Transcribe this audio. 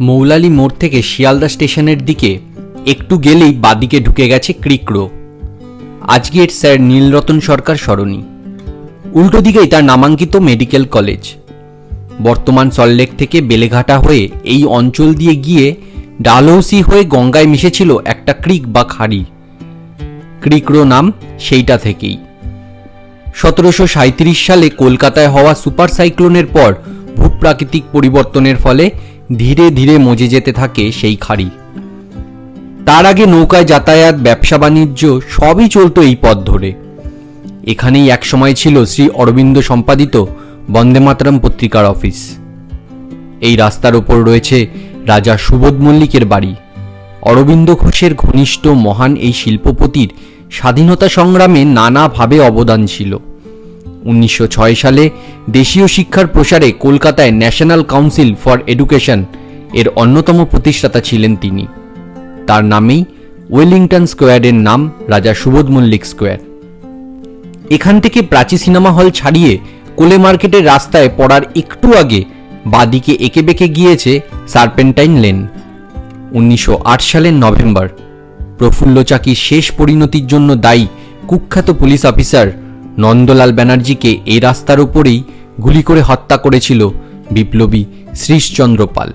মৌলালি মোড় থেকে শিয়ালদা স্টেশনের দিকে একটু গেলেই বাদিকে ঢুকে গেছে ক্রিকরো আজকের স্যার নীলরতন সরকার সরণি। উল্টো দিকেই তার নামাঙ্কিত মেডিকেল কলেজ। বর্তমান সল্টলেক থেকে বেলেঘাটা হয়ে এই অঞ্চল দিয়ে গিয়ে ডালহৌসি হয়ে গঙ্গায় মিশেছিল একটা ক্রিক বা খাড়ি। ক্রিকরো নাম সেইটা থেকেই। সতেরোশো সাঁত্রিশ সালে কলকাতায় হওয়া সুপার সাইক্লোনের পর ভূপ্রাকৃতিক পরিবর্তনের ফলে ধীরে ধীরে মজে যেতে থাকে সেই খাড়ি। তার আগে নৌকায় যাতায়াত, ব্যবসা বাণিজ্য সবই চলতো এই পথ ধরে। এখানেই একসময় ছিল শ্রী অরবিন্দ সম্পাদিত বন্দে মাতরম পত্রিকার অফিস। এই রাস্তার ওপর রয়েছে রাজা সুবোধ মল্লিকের বাড়ি। অরবিন্দ ঘোষের ঘনিষ্ঠ মহান এই শিল্পপতির স্বাধীনতা সংগ্রামে নানাভাবে অবদান ছিল। উনিশশো ছয় সালে দেশীয় শিক্ষার প্রসারে কলকাতায় ন্যাশনাল কাউন্সিল ফর এডুকেশন এর অন্যতম প্রতিষ্ঠাতা ছিলেন তিনি। তার নামেই ওয়েলিংটন স্কোয়ারের নাম রাজা সুবোধ মল্লিক স্কোয়ার। এখান থেকে প্রাচী সিনেমা হল ছাড়িয়ে কোলে মার্কেটের রাস্তায় পড়ার একটু আগে বাদিকে এঁকে বেঁকে গিয়েছে সার্পেন্টাইন লেন। উনিশশো আট সালের নভেম্বর প্রফুল্ল চাকির শেষ পরিণতির জন্য দায়ী কুখ্যাত পুলিশ অফিসার নন্দলাল ব্যানার্জিকে এই রাস্তার উপরেই গুলি করে হত্যা করেছিল বিপ্লবী শ্রীশচন্দ্র পাল।